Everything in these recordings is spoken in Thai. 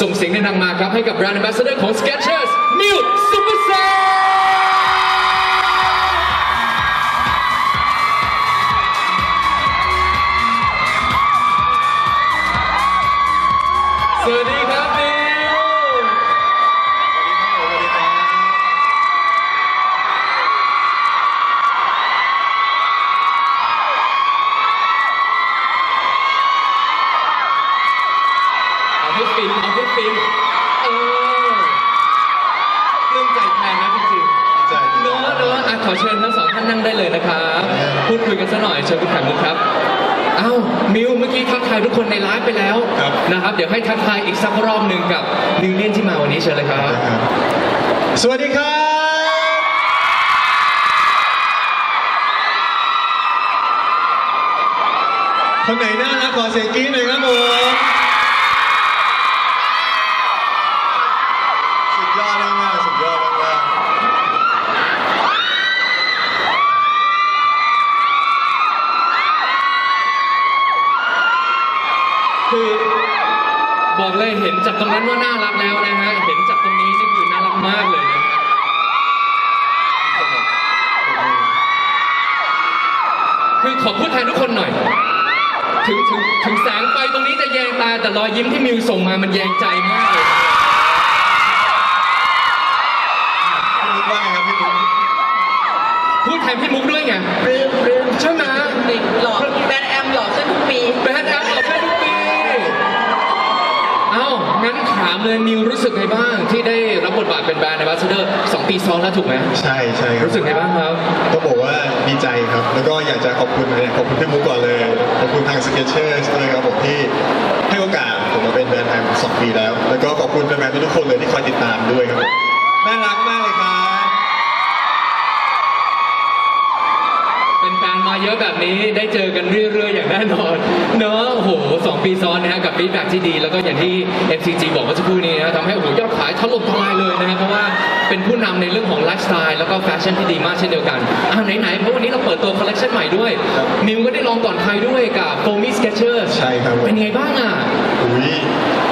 ส่งเสียงแนะนำมาครับ ให้กับแบรนด์แอมบาสเดอร์ของ Skechers New Superstar ายทุกคนในไลฟ์ไปแล้วครับ นะครับ เดี๋ยวให้ทักทายอีกสักรอบหนึ่งกับนิวเลียนที่มาวันนี้เชิญเลยครับ สวัสดีครับ คนไหนน่ารักขอเสียงกรี๊ดหน่อยครับผมสุดยอดมากๆสุดยอดมาก คือบอก เลยเห็นจากตรงนั้นว่าน่ารักแล้วนะฮะ เห็นจากตรงนี้นี่คือน่ารักมากเลยนะคือขอพูดแทนทุกคนหน่อย ถึงถึงถึงแสงไฟตรงนี้จะแยงตา แต่รอยยิ้มที่มิวส่งมามันแยงใจมากเลยๆพี่มุกว่าไงครับพี่มุกพูดแทนพี่มุกด้วยไง ปลื้มปลื้ม ใช่ไหม หล่อแบรนด์แอมหล่อขึ้นทุกปี แบนแอปออกได้ทุกปี เอ้า งั้นถามเลยนิวรู้สึกไงบ้างที่ได้รับบทบาทเป็นแบรนด์ a อ b บ s เดอร์สองปีซ้อนแล้วถูกไหมใช่ใช่คบรู้สึกไงบ้างครับ ก็บอกว่าดีใจครับ แล้วก็อยากจะขอบคุณเลยขอบคุณพี่มุกก่อนเลย ขอบคุณทาง Skechers เลยครับผมที่ให้โอกาสผมมาเป็นแบรนด์ไทยสองปีแล้ว แล้วก็ขอบคุณแฟนๆทุกๆคนเลยที่คอยติดตามด้วยครับน่ารักมากเลยครับ เป็นแฟนมาเยอะแบบนี้ได้เจอกันเรื่อยๆ อย่างแน่นอนเนอะโอ้โหสองปีซ้อนนะฮะกับฟีดแบ็ที่ดี แล้วก็อย่างที่ FCG บอกเมื่อสักครู่นี้นะทำให้โอ้โหยอดขายถล่มทลายเลยนะฮะเพราะว่าเป็นผู้นำในเรื่องของไลฟ์สไตล์แล้วก็แฟชั่นที่ดีมากเช่นเดียวกันอ้าวไหนๆเพราะวันนี้เราเปิดตัวคอลเลคชันใหม่ด้วยครับมิวก็ได้ลองก่อนใครด้วยกับ Foamy Skechers ใช่ครับผมเป็นไงบ้างอะอุ้ย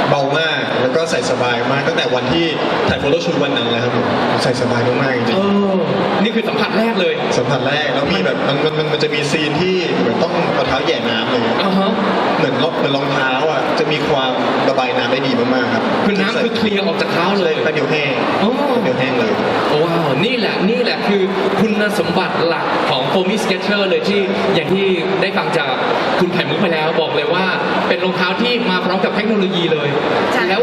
เบามาก แล้วก็ใส่สบายมากตั้งแต่วันที่ถ่ายโฟโต้ชูตวันนั้นเลยครับผมใส่สบายมากๆจริเองอนี่คือสัมผัสแรกเลยๆสัมผัสแรกแล้วมีแบบมันมันมันมันจะมีซีนที่เหมือนต้องเอาเท้าแหย่น้ำเลยอ่าฮะเหมือนรองเหมือนรองเท้าอะจะมีความระบายน้ำได้ดีมากๆครับคือน้ำคือเคลียร์ออกจากเท้าเลยแป้งเดียวแห้งโอ้แป้งเดียวแห้งเลย ว้าวนี่แหละนี่แหละคือคุณสมบัติหลักของ f o m y Sketcher เลยที่อย่างที่ได้ฟังจากคุณไข่มุกไปแล้วบอกเลยว่า เป็นรองเท้าที่มาพร้อมกับเทคโนโลยีเลย ใช่ แล้ว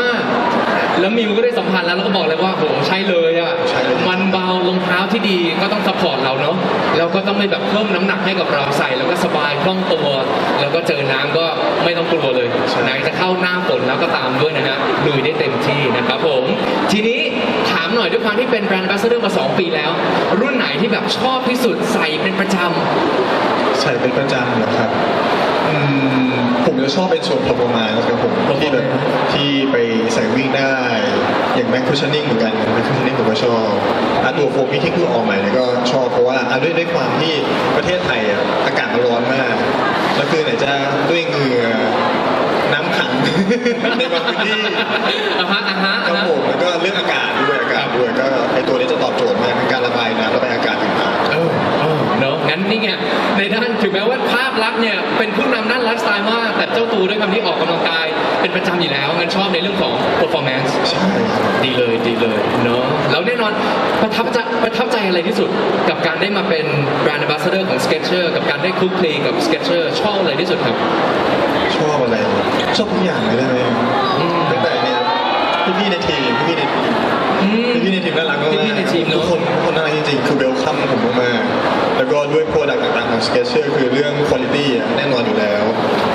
มากๆ แล้วมิวก็ได้สัมผัสแล้วแล้วก็บอกเลยว่าโหใช่เลยอะใช่เลย มันเบารองเท้าที่ดีก็ต้องซัพพอร์ตเราเนาะแล้วก็ต้องไม่แบบเพิ่มน้ำหนักให้กับเราใส่ แล้วก็สบายคล่องตัว แล้วก็เจอน้ำก็ไม่ต้องกลัวเลยไหนจะเข้าหน้าฝนแล้วก็ตามด้วยนะฮะลุยได้เต็มที่นะครับผม ทีนี้ถามหน่อยด้วยความที่เป็นแบรนด์ a บ b สเดอร์มา 2 ปีแล้ว รุ่นไหนที่แบบชอบที่สุดใส่เป็นประจใส่เป็นประจำนะครับ อืมผมจะชอบเป็นส่วนพอประมาณนะครับผมที่แบบที่ไปใส่วิ่งได้ อย่างแม็กคูชนิ่งเหมือนกันแม็กคูชนิ่งผมก็ชอบอะตัวโฟมี่ที่เพิ่งออกใหม่เนี่ยก็ชอบเพราะว่าอะด้วยด้วยความที่ประเทศไทยอะอากาศมันร้อนมากแล้วคือไหนจะด้วยเหงื่อน้ำขัง ในบางพื้นที่ำอะฮะอะฮะคอะรับฮะ ผมแล้วก็เรื่องอากาศด้วยอากาศด้วยก็ไอตัวนี้จะตอบโจทย์มากทั้งการระบายน้ำระบายอากาศต่างเออเออเนอะงั้นนี่ไงในด้าน สไตล์มาก แต่เจ้าตัวด้วยคำที่ออกกำลังกาย เป็นประจำอยู่แล้วงั้นชอบในเรื่องของ performance ๆใช่ครับดีเลยดีเลยเนอะแล้วแน่นอนประทับใจประทับใจอะไรที่สุด กับการได้มาเป็นแบรนด์ a บ b สเดอร์ของ Skechers กับการได้คลุกคลีกับ Skechers ชอบอะไรที่สุดครับ ชอบอะไร ชอบทุกอย่างเลยได้ไหมอืมตั้งแต่เนี่ยพี่ๆในทีมพี่ๆในทีมอืม พี่ๆในทีมน่ารักมากๆพี่ๆในทีมเนอะทุกคนทุกคนน่ารักจริงๆ คือเวลคัมผมมากๆแล้วก็ด้วยโปรดักต์ต่างๆของ Skechers คือเรื่องคุณภาพแน่นอนอยู่แล้ว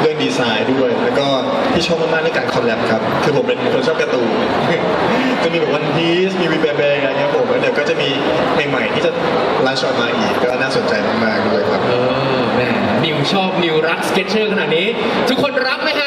เรื่องดีไซน์ด้วย แล้วก็ที่ชอบมากๆในการคอลแลบครับ คือผมเป็นคนชอบการ์ตูน จะมีแบบวันพีซมีวีแบร์แบร์อะไรเงี้ยผมแล้วเดี๋ยวก็จะมีใหม่ๆที่จะลันช์ออกมาอีก ก็น่าสนใจมากๆด้วยครับ เออแหมนิวชอบนิวรัก Skechers ขนาดนี้ ทุกคนรักไหมฮะ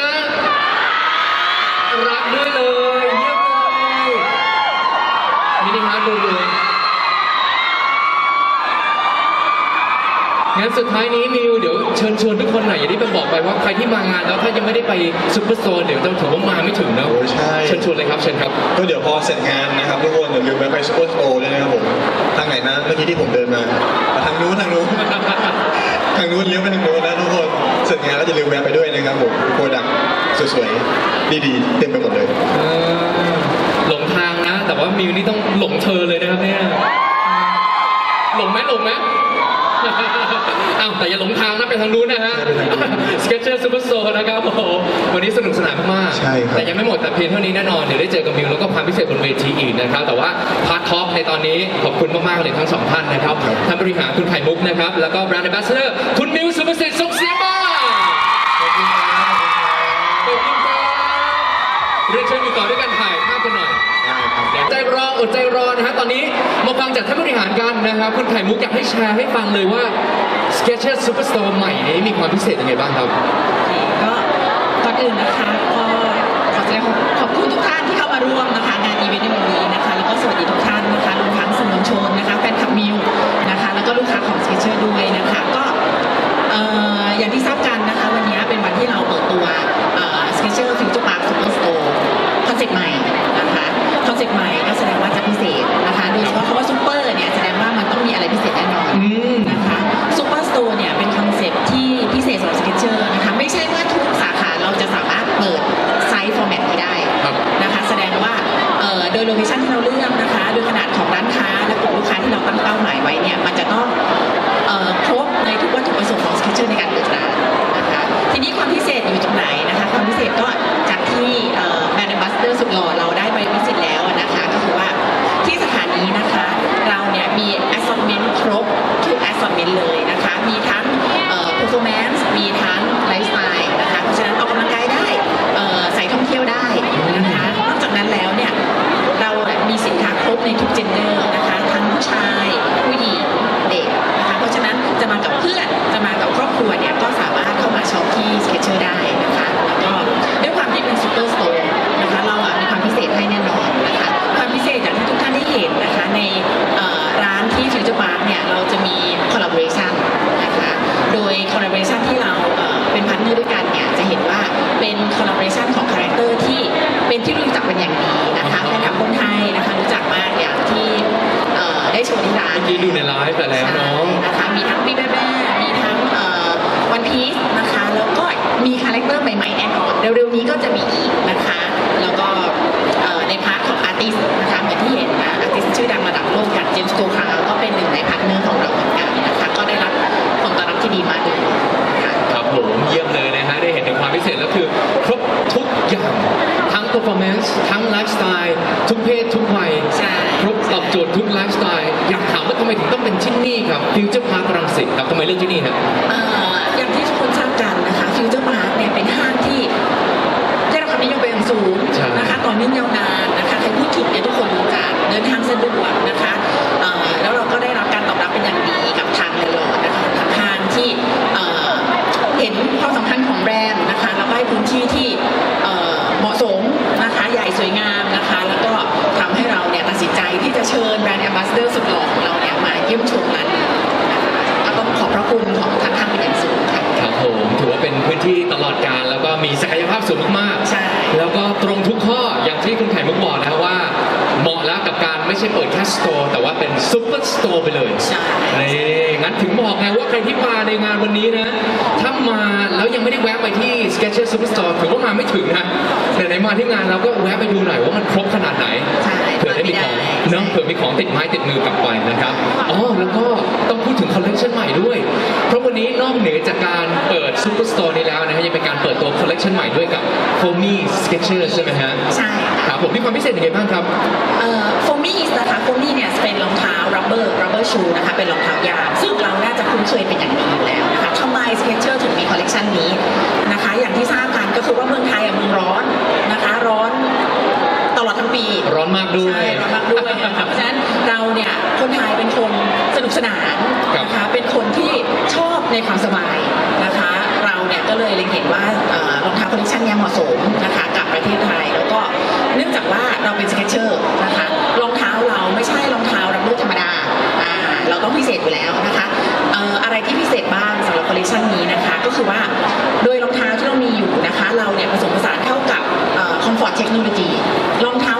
งั้นสุดท้ายนี้นิวเดี๋ยวเชิญชวนทุกคนหน่อยอย่างที่เป็นบอกไปว่าใครที่มางานแล้วถ้ายังไม่ได้ไปซุปเปอร์โซนเดี๋ยวจะถือว่ามาไม่ชิญชวนเลยครับเชิญครับก็เดี๋ยวพอเสร็จงานนะครับทุกคนอย่าลืมแวะไปซูเปอร์สโตร์ด้วยนะครับผมทางไหนนะเมื่อกี้ที่ผมเดินมาอะทางนู้นทางนู้นทางนู้นเลี้ยวไปทางนู้นนะทุกคนเสร็จงานแล้วอย่าลืมแวะไปด้วยนะครับผมโปรดักต์สวยๆดีๆเต็มไปหมดเลย เออหลงทางนะ แต่ว่ามิวนี่ต้องหลงเธอเลยนะครับเนี่ยหลงไหมหลงไหม อ้าวแต่อย่าหลงทางนะไปทางนู้นนะฮะ Sketcher Superstore นะครับโอ้โหวันนี้สนุกสนานมากๆใช่ครับ แต่ยังไม่หมดแต่เพียงเท่านี้แน่นอนเดี๋ยวได้เจอกับมิวแล้วก็ความพิเศษบนเวทีอีกนะครับ แต่ว่าพาร์ทท็อปในตอนนี้ขอบคุณมากๆเลยทั้งสองท่านนะครับท่านบริหารคุณไข่มุกนะครับแล้วก็แบรนด์ a m b a s s a d o r คุณมิวสุภสิทธิ์ อดใจรอนะฮะตอนนี้มาฟังจากท่านบริหารกันนะครับคุณไข่มุกอยากให้แชร์ให้ฟังเลยว่า Sketches Superstore ใหม่นี้มีความพิเศษยังไงบ้างครับ ก็ก่อนอื่นนะคะ เป็นที่รู้จักเป็นอย่างดีนะคะแฟนคลับคนไทยนะคะรู้จักมากอย่างที่เอ่อได้โชว์ที่ร้านเมื่อกี้ดูในไลฟ์ไปแล้วเนาะ ใช่นะคะมีทั้งพี่แม่แม่มีทั้งวันพีซนะคะแล้วก็มีคาแรคเตอร์ใหม่ๆแน่นอนเร็วๆนี้ก็จะมีอีกนะคะแล้วก็เอ่อในพาร์ทของอาร์ติสนะคะเหมือนที่เห็นนะอาร์ติสชื่อดังระดับโลกอย่างเจมส์โกคาก็เป็นหนึ่งในพาร์ทเนอร์ของเราเหมือนกันนะคะก็ได้รับผลตอบรับที่ดีมากเลย performance ทั้งไลฟ์สไตล์ทุกเพศทุกวัยใช่ ครบตอบโจทย์ทุกไลฟ์สไตล์อยากถามว่าทำไมถึงต้องเป็นที่นี่ครับฟิวเจอร์พาร์ครังสิตครับทำไมเลือกที่นี่ครับ เอ่อ เปิดแค่สโตร์แต่ว่าเป็นซุปเปอร์สโตร์ไปเลยใช่ นี่งั้นถึงบอกไงว่าใครที่มาในงานวันนี้นะ ถ้ามาแล้วยังไม่ได้แวะไปที่ Skechers Superstore ถือว่ามาไม่ถึงนะแต่ไหนมาที่งานเราก็แวะไปดูหน่อยว่ามันครบขนาดไหน ใช่ เผื่อ เนาะเผื่อมีของติดไม้ติดมือกลับไปนะครับอ๋อแล้วก็ต้องพูดถึงคอลเลคชันใหม่ด้วย เพราะวันนี้นอกเหนือจากการเปิด Superstore นี้แล้วนะฮะยังเป็นการเปิดตัวคอลเลคชันใหม่ด้วยกับ Foamy Skechers ใช่ไหมฮะใช่ครับผมมีความพิเศษยังไงบ้างครับเอ่อโฟมี่นะคะโฟมี่เนี่ยเป็นรองเท้า rubber rubber shoe นะคะเป็นรองเท้ายางซึ่งเราน่าจะคุ้นเคยเป็นอย่างดี ความสบายนะคะ เราเนี่ยก็เลยเล็งเห็นว่ารองเท้าคอลเลคชันนี้เหมาะสมนะคะกับประเทศไทย แล้วก็เนื่องจากว่าเราเป็นสเก็ตเชอร์นะคะรองเท้าเราไม่ใช่รองเท้ารับลูกธรรมดาเราต้องพิเศษอยู่แล้วนะคะอะไรที่พิเศษบ้างสำหรับคอลเลคชันนี้นะคะ ก็คือว่าโดยรองเท้าที่เรามีอยู่นะคะ เราเนี่ยผสมผสานเข้ากับคอมฟอร์ตเทคโนโลยีรองเท้า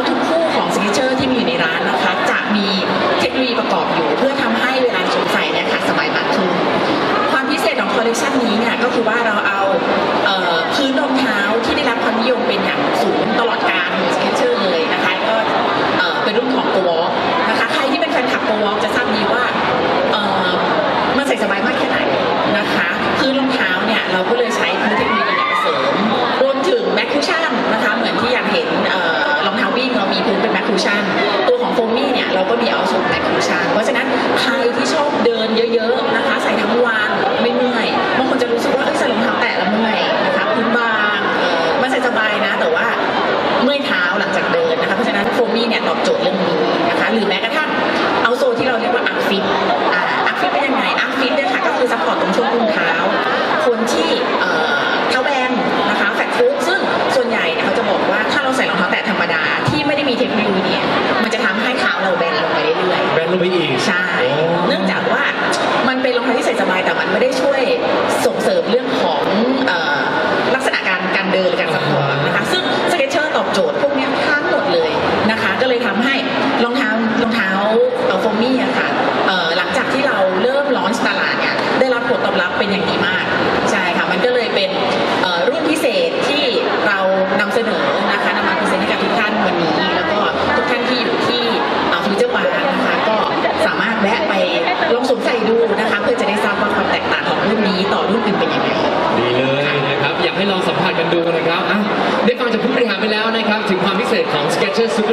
ลเลคชันนี้เนี่ยก็คือว่าเราเอาพื้นรองเท้าที่ได้รับความนิยมเป็นอย่างสูงตลอดกาลขอสเก็ตเชอร์เลยนะคะก็เป็นรุ่นของโกวอลนะคะใครที่เป็นแฟนคลับโกวอลจะทราบดีว่ามันใส่สบายมากแค่ไหนนะคะพื้นรองเท้าเนี่ยเราก็เลยใช้พื้นเทคโนโลยีมาเสริมรวมถึงแมคคูชั่นนะคะเหมือนที่อยากเห็นรองเท้าวิ่งเรามีพื้นเป็นแมคคูชั่นตัวของโฟมี่เนี่ยเราก็มีเอาส่วนแมคคูชั่นเพราะฉะนั้นใครที่ชอบ Chỗ.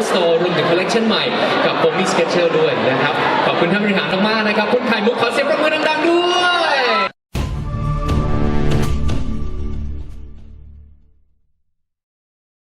Store รวมถึงคอลเลกชันใหม่กับโปมี่สเก็ตเชอร์ด้วยนะครับ ขอบคุณท่านบริหารมากๆนะครับ คุณไข่มุกขอเสียงประมือดังๆด้วย